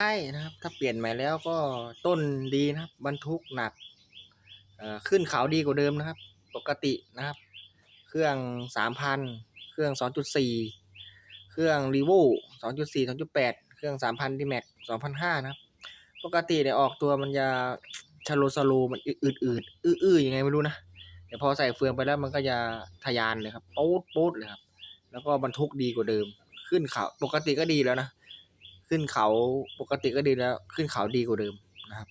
ใช่นะครับ ถ้าเปลี่ยนใหม่แล้วก็ต้นดีนะครับ บรรทุกหนักขึ้นเขาดีกว่าเดิมนะครับ ปกตินะครับ เครื่องสามพันเครื่องสองจุดสี่เครื่องรีโวสองจุดสี่สองจุดแปดเครื่องสามพันดีแม็กสองพันห้านะครับ ปกติเนี่ยออกตัวมันจะชโลสโลมันอืดอืดๆอื้อยังไงไม่รู้นะแต่พอใส่เฟืองไปแล้วมันก็จะทะยานเลยครับปู๊ดปู๊ดเลยครับ แล้วก็บรรทุกดีกว่าเดิม ขึ้นเขาปกติก็ดีแล้วนะ ขึ้นเขาปกติก็ดีแล้ว ขึ้นเขาดีกว่าเดิมนะครับ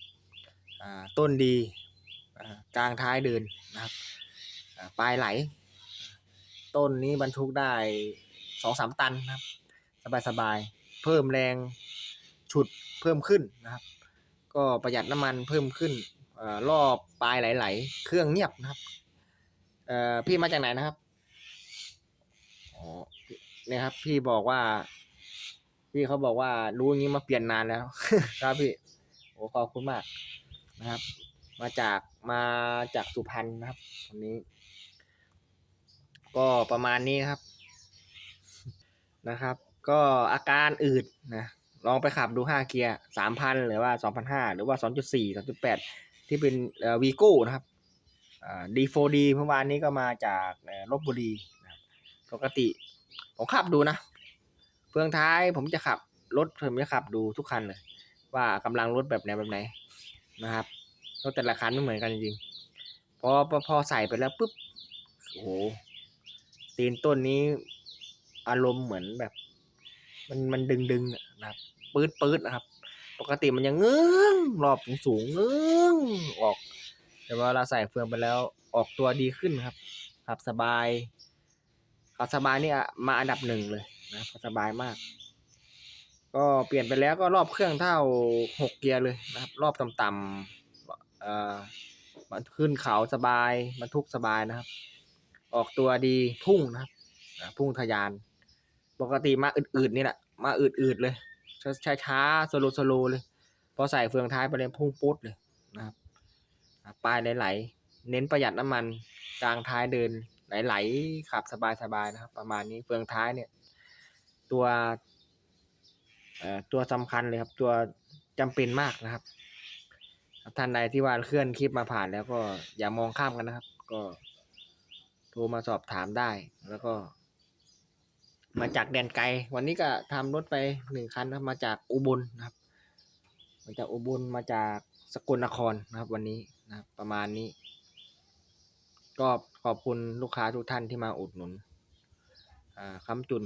ต้นดีกลางท้ายเดินนะครับปลายไหล ต้นนี้บรรทุกได้สองสามตันนะครับ สบายสบายๆเพิ่มแรงฉุดเพิ่มขึ้นนะครับ ก็ประหยัดน้ำมันเพิ่มขึ้นเอ่อรอบปลายไหลๆเครื่องเงียบนะครับพี่มาจากไหนนะครับอ๋อเนี่ยครับ พี่บอกว่า พี่เขาบอกว่ารู้อย่างนี้มาเปลี่ยนนานแล้ว ครับพี่โอ้ขอบคุณมากนะครับ มาจากมาจากสุพรรณนะครับวันนี้ ก็ประมาณนี้ครับนะครับ ก็อาการอืดนะลองไปขับดูห้าเกียร์สามพันหรือว่าสองพันห้าหรือว่าสองจุดสี่สองจุดแปดที่เป็นวีโก้นะครับดีโฟดีเมื่อวานนี้ก็มาจากลบบุรีนะปกติ ผมขับดูนะ เฟืองท้ายผมจะขับรถผมจะขับดูทุกคันเลยว่ากำลังรถแบบไหนแบบไหนนะครับรถแต่ละคันไม่เหมือนกันจริงๆพอพอพอใส่ไปแล้วปุ๊บโอ้โหตีนต้นนี้ อารมณ์เหมือนแบบ มันมันดึงดึงนะครับปื๊ดปื๊ดนะครับ ปกติมันยังเงื้องรอบสูงสูงเงื้องออก แต่ว่าเราใส่เฟืองไปแล้วออกตัวดีขึ้นครับขับสบายขับสบายนี่อะมาอันดับหนึ่งเลย นะสบายมาก ก็เปลี่ยนไปแล้วก็รอบเครื่องเท่าหกเกียร์เลยนะครับ รอบต่ำๆเอ่อมันขึ้นเขาสบายบรรทุกสบายนะครับ ออกตัวดีพุ่งนะครับพุ่งทะยาน ปกติมาอืดๆนี่แหละมาอืดๆเลยช้าช้าสโลสโลเลยพอใส่เฟืองท้ายไปเลยพุ่งปุ๊ดเลยนะครับปลายไหลๆเน้นประหยัดน้ำมันกลางท้ายเดินไหลๆขับสบายๆนะครับ ประมาณนี้เฟืองท้ายเนี่ย ตัวเอ่อตัวสำคัญเลยครับ ตัวจำเป็นมากนะครับ ท่านใดที่ว่าเคลื่อนคลิปมาผ่านแล้วก็อย่ามองข้ามกันนะครับ ก็โทรมาสอบถามได้แล้วก็ มาจากแดนไกล วันนี้ก็ทำรถไปหนึ่งคันนะมาจากอุบลนะครับ มาจากอุบลมาจากสกลนครนะครับ วันนี้นะครับ ประมาณนี้ ก็ขอบคุณลูกค้าทุกท่านที่มาอุดหนุนอ่าคำจุน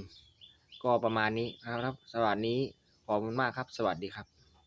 ก็ประมาณนี้นะครับสวัสดีขอบคุณมากครับ สวัสดีครับ